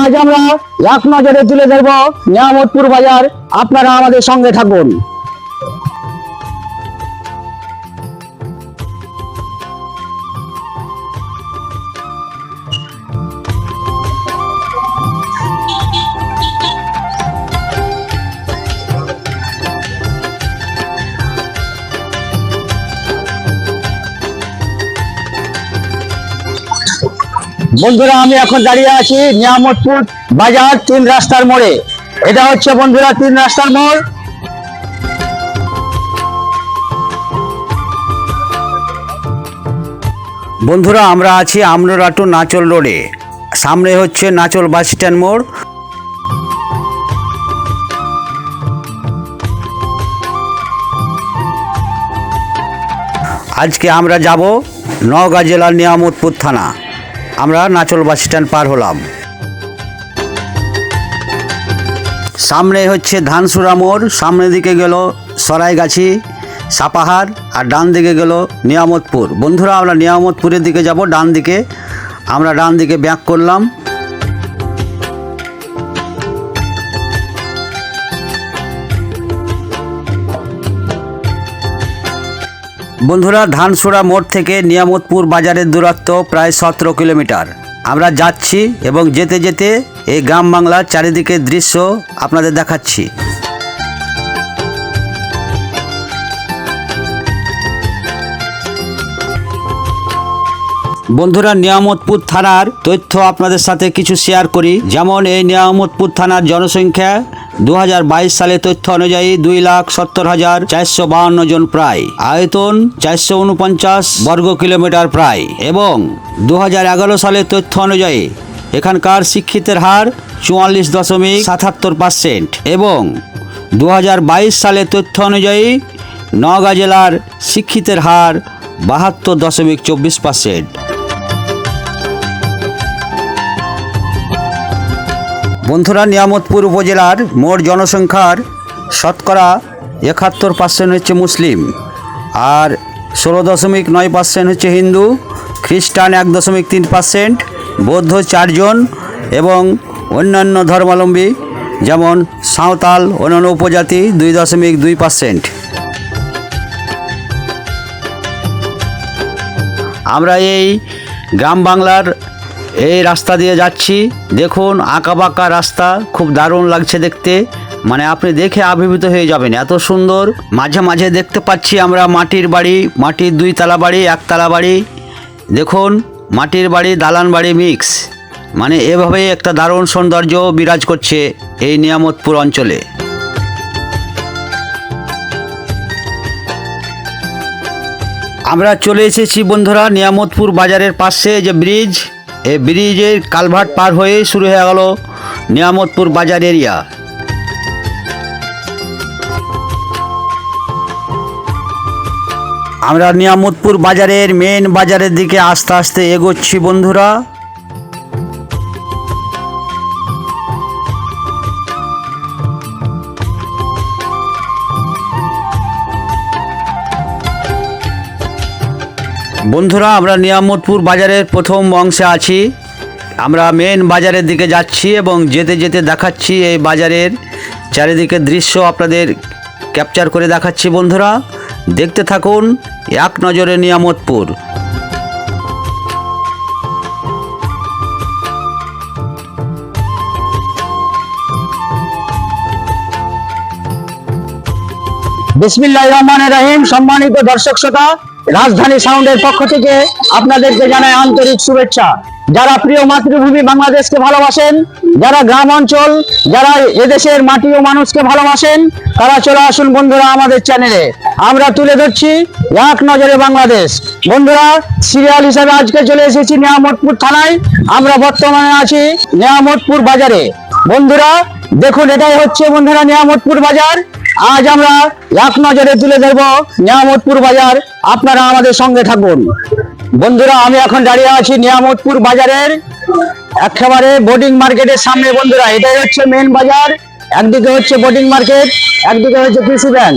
আজ আমরা এক নজরে তুলে ধরব নিয়ামতপুর বাজার। আপনারা আমাদের সঙ্গে থাকুন। বন্ধুরা, আমি এখন দাঁড়িয়ে আছি নিয়ামতপুর বাজার তিন রাস্তার মোড়ে। এটা হচ্ছে বন্ধুরা, তিন রাস্তার মোড়। বন্ধুরা, আমরা আছি আমরাটু নাচল রোডে। সামনে হচ্ছে নাচল বাস স্ট্যান্ড মোড়। আজকে আমরা যাব নওগাঁ জেলার নিয়ামতপুর থানা। আমরা নাচল বাস স্ট্যান্ড পার হলাম। সামনে হচ্ছে ধানসুরা মোড়, সামনের দিকে গেল সরাইগাছি, সাপাহার, আর ডান দিকে গেল নিয়ামতপুর। বন্ধুরা, আমরা নিয়ামতপুরের দিকে যাব, ডান দিকে। আমরা ডান দিকে ব্যাক করলাম। বন্ধুরা ধানসুরা মোড় থেকে নিয়ামতপুর বাজারের দূরত্ব প্রায় সতেরো কিলোমিটার। আমরা যাচ্ছি এবং যেতে যেতে এই গ্রাম বাংলার চারিদিকের দৃশ্য আপনাদের দেখাচ্ছি। বন্ধুরা, নিয়ামতপুর থানার তথ্য আপনাদের সাথে কিছু শেয়ার করি। যেমন এই নিয়ামতপুর থানার জনসংখ্যা দু সালে তথ্য অনুযায়ী দুই লাখ সত্তর হাজার চারশো বাহান্ন জন প্রায়। আয়তন চারশো উনপঞ্চাশ বর্গ কিলোমিটার প্রায়। এবং দু সালের তথ্য অনুযায়ী এখানকার শিক্ষিতের হার চুয়াল্লিশ দশমিক সাতাত্তর পার্সেন্ট। এবং দু সালের তথ্য অনুযায়ী নওগাঁ জেলার শিক্ষিতের হার বাহাত্তর দশমিক চব্বিশ পার্সেন্ট। বন্ধুরা, নিয়ামতপুর উপজেলার মোট জনসংখ্যার শতকরা একাত্তর পার্সেন্ট হচ্ছে মুসলিম আর ষোলো দশমিক নয় পার্সেন্ট হচ্ছে হিন্দু, খ্রিস্টান এক দশমিক তিন পার্সেন্ট বৌদ্ধ চারজন এবং অন্যান্য ধর্মাবলম্বী যেমন সাঁওতাল, অন্যান্য উপজাতি দুই দশমিক দুই পার্সেন্ট আমরা এই গ্রাম বাংলার এই রাস্তা দিয়ে যাচ্ছি। দেখুন, আঁকাবাঁকা রাস্তা, খুব দারুণ লাগছে দেখতে। মানে আপনি দেখে আবির্ভূত হয়ে যাবেন। এত সুন্দর। মাঝে মাঝে দেখতে পাচ্ছি আমরা মাটির বাড়ি, মাটির দুই তালা বাড়ি, একতলা বাড়ি। দেখুন, মাটির বাড়ি, দালান বাড়ি মিক্স। মানে এভাবেই একটা দারুণ সৌন্দর্য বিরাজ করছে এই নিয়ামতপুর অঞ্চলে। আমরা চলে এসেছি বন্ধুরা নিয়ামতপুর বাজারের পাশে যে ব্রিজ। এই ব্রিজের কালভার্ট পার হয়ে শুরু হয়ে গেল নিয়ামতপুর বাজার এরিয়া। আমরা নিয়ামতপুর বাজারের মেন বাজারের দিকে আস্তে আস্তে এগোচ্ছি বন্ধুরা। বন্ধুরা, আমরা নিয়ামতপুর বাজারের প্রথম অংশে আছি। আমরা মেন বাজারের দিকে যাচ্ছি এবং যেতে যেতে দেখাচ্ছি এই বাজারের চারিদিকের দৃশ্য আপনাদের ক্যাপচার করে দেখাচ্ছি বন্ধুরা। দেখতে থাকুন এক নজরে নিয়ামতপুর। বিসমিল্লাহ রহমান রাহিম। সম্মানিত দর্শক শ্রোতা রাজধানী সাউন্ডের পক্ষ থেকে আপনাদেরকে জানায় আন্তরিক শুভেচ্ছা। যারা প্রিয় মাতৃভূমি বাংলাদেশকে ভালোবাসেন, যারা গ্রাম অঞ্চল, যারা এদেশের মাটি ও মানুষকে ভালোবাসেন, তারা চলে আসুন বন্ধুরা আমাদের চ্যানেলে আমরা তুলে ধরছি এক নজরে বাংলাদেশ। বন্ধুরা সিরিয়াল হিসাবে আজকে চলে এসেছি নিয়ামতপুর থানায়। আমরা বর্তমানে আছি নিয়ামতপুর বাজারে। বন্ধুরা, দেখুন, এটাই হচ্ছে বন্ধুরা নিয়ামতপুর বাজার। আজ আমরা এক নজরে তুলে ধরব নিয়ামতপুর বাজার। আপনারা আমাদের সঙ্গে থাকুন। বন্ধুরা, আমি এখন দাঁড়িয়ে আছি নিয়ামতপুর বাজারের একেবারে বোর্ডিং মার্কেটের সামনে। বন্ধুরা, এটাই হচ্ছে মেন বাজার। একদিকে হচ্ছে বোর্ডিং মার্কেট একদিকে হচ্ছে কৃষি ব্যাংক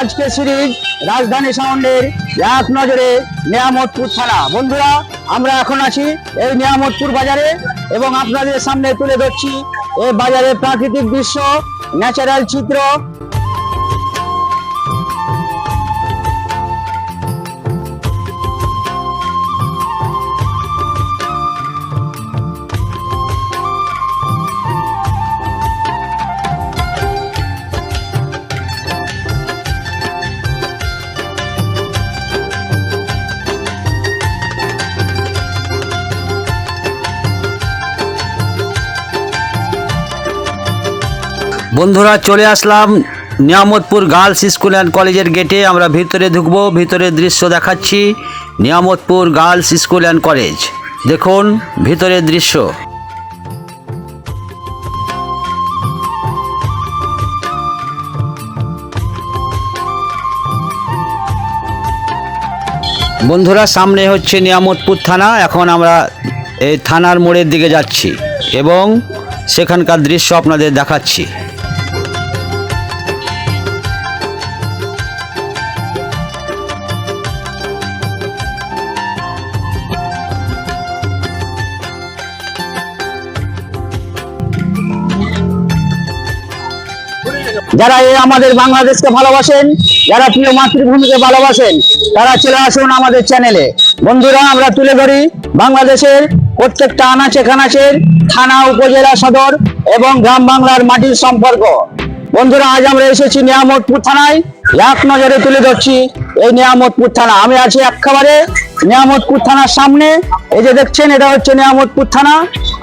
আজকে সিরিজ রাজধানী সাউন্ডের এক নজরে নিয়ামতপুর থানা। বন্ধুরা, আমরা এখন আছি এই নিয়ামতপুর বাজারে এবং আপনাদের সামনে তুলে ধরছি এই বাজারের প্রাকৃতিক দৃশ্য ন্যাচারাল চিত্র বন্ধুরা, চলে আসলাম নিয়ামতপুর গার্লস স্কুল অ্যান্ড কলেজের গেটে। আমরা ভিতরে ঢুকবো, ভিতরের দৃশ্য দেখাচ্ছি। Niamatpur girls school and college. দেখুন ভিতরের দৃশ্য। বন্ধুরা, সামনে হচ্ছে নিয়ামতপুর থানা। এখন আমরা এই থানার মোড়ের দিকে যাচ্ছি এবং সেখানকার দৃশ্য আপনাদের দেখাচ্ছি। যারা আমাদের বাংলাদেশকে ভালোবাসেন, যারা প্রিয় মাতৃভূমিকে ভালোবাসেন, তারা চলে আসুন আমাদের চ্যানেলে বন্ধুরা, আমরা তুলে ধরি বাংলাদেশের প্রত্যেকটা আনাচে কানাচের থানা, উপজেলা, সদর এবং গ্রাম বাংলার মাটির সম্পর্ক। বন্ধুরা, আজ আমরা এসেছি নিয়ামতপুর থানায়। এক নজরে তুলে ধরছি এই নিয়ামতপুর থানা। আমি আছি একেবারে নিয়ামতপুর থানার সামনে। এই যে দেখছেন, এটা হচ্ছে নিয়ামতপুর থানা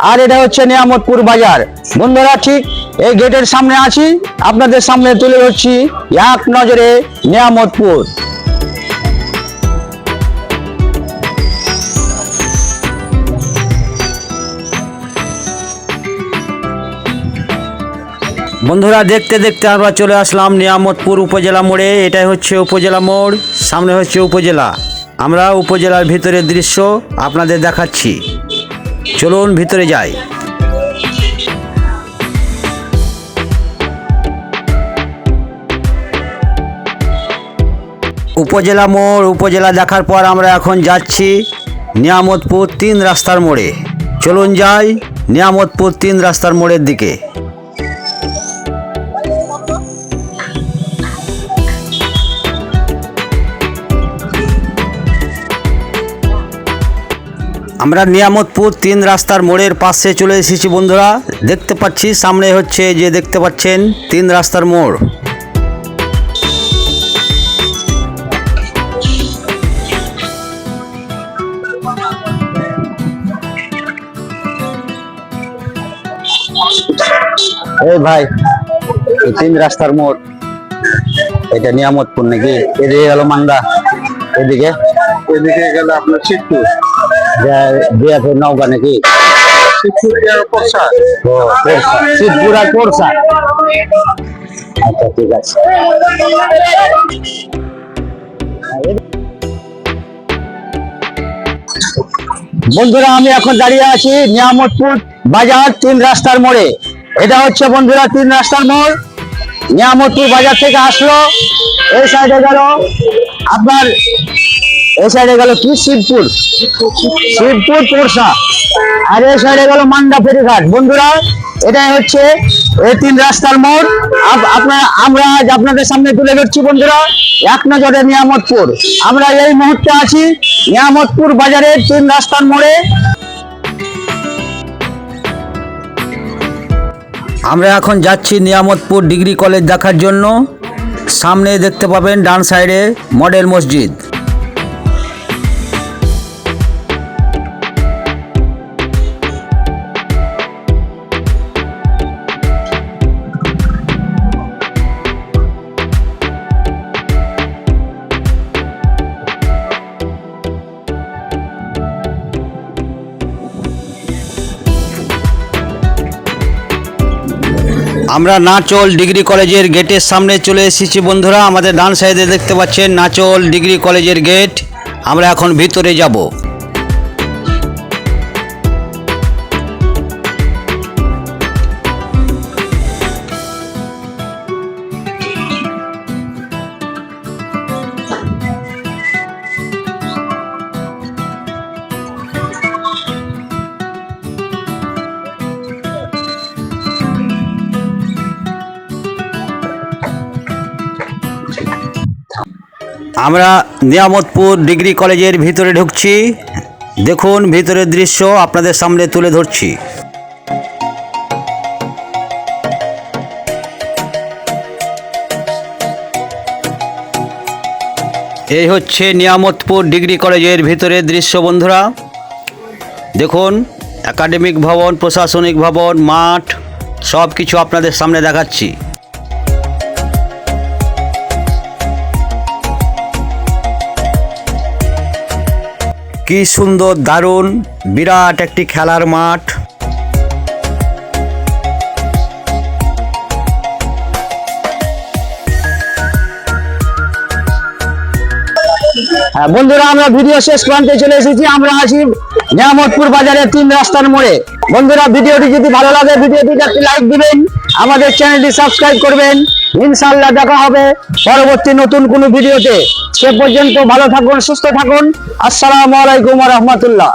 আর এটা হচ্ছে নিয়ামতপুর বাজার। বন্ধুরা, ঠিক এই গেটের সামনে আছি, আপনাদের সামনে তুলে ধরছি এক নজরে নিয়ামতপুর। বন্ধুরা, দেখতে দেখতে আমরা চলে আসলাম নিয়ামতপুর উপজেলা মোড়ে। এটাই হচ্ছে উপজেলা মোড়, সামনে হচ্ছে উপজেলা। আমরা উপজেলার ভিতরের দৃশ্য আপনাদের দেখাচ্ছি। চলুন ভিতরে যাই। উপজেলা মোড়, উপজেলা দেখার পর আমরা এখন যাচ্ছি নিয়ামতপুর তিন রাস্তার মোড়ে। চলুন যাই নিয়ামতপুর তিন রাস্তার মোড়ের দিকে। আমরা নিয়ামতপুর তিন রাস্তার মোড়ের পাশে চলে এসেছি বন্ধুরা। দেখতে পাচ্ছি, সামনে হচ্ছে যে দেখতে পাচ্ছেন তিন রাস্তার মোড়। ভাই তিন রাস্তার মোড়। এটা নিয়ামতপুর নাকি? এদিকে গেল মান্দা। এদিকে? এদিকে গেলে আপনার শিবপুর বিয়াফের নৌকা? নাকি আর আচ্ছা ঠিক আছে। বন্ধুরা আমি এখন দাঁড়িয়ে আছি নিয়ামতপুর বাজার তিন রাস্তার মোড়ে। এটা হচ্ছে বন্ধুরা তিন রাস্তার মোড়। নিয়ামতপুর বাজার থেকে আসলো। এই সাইডে গেল আপনার, এই সাইডে গেল কি? শিবপুর। শিবপুর পোরশা আর এই সাইডে গেল মান্ডা ফেরিঘাট। বন্ধুরা, এটাই হচ্ছে এই তিন রাস্তার মোড়। আপ- আপনার, আমরা আজ আপনাদের সামনে তুলে ধরছি বন্ধুরা, এক নজরে নিয়ামতপুর। আমরা এই মুহূর্তে আছি নিয়ামতপুর বাজারের তিন রাস্তার মোড়ে। আমরা এখন যাচ্ছি নিয়ামতপুর ডিগ্রি কলেজ দেখার জন্য। সামনে দেখতে পাবেন ডান সাইডে মডেল মসজিদ। আমরা নাচল ডিগ্রি কলেজের গেটের সামনে চলে এসেছি বন্ধুরা। আমাদের ডান সাইডে দেখতে পাচ্ছেন নাচল ডিগ্রি কলেজের গেট। আমরা এখন ভিতরে যাব। আমরা নিয়ামতপুর ডিগ্রি কলেজের ভিতরে ঢুকছি। দেখুন, ভিতরের দৃশ্য আপনাদের সামনে তুলে ধরছি। এই হচ্ছে নিয়ামতপুর ডিগ্রি কলেজের ভিতরের দৃশ্য, বন্ধুরা। দেখুন, একাডেমিক ভবন, প্রশাসনিক ভবন, মাঠ সব কিছু আপনাদের সামনে দেখাচ্ছি। কি সুন্দর দারুণ বিরাট একটি খেলার মাঠ। হ্যাঁ, বন্ধুরা আমরা ভিডিও শেষ প্রান্তে চলে এসেছি। আমরা আছি নিয়ামতপুর বাজারের তিন রাস্তার মোড়ে। বন্ধুরা ভিডিওটি যদি ভালো লাগে ভিডিওটিতে একটি লাইক দিবেন। আমাদের চ্যানেলটি সাবস্ক্রাইব করবেন। ইনশাল্লাহ দেখা হবে পরবর্তী নতুন কোনো ভিডিওতে। সে পর্যন্ত ভালো থাকুন, সুস্থ থাকুন। আসসালামু আলাইকুম রহমতুল্লাহ।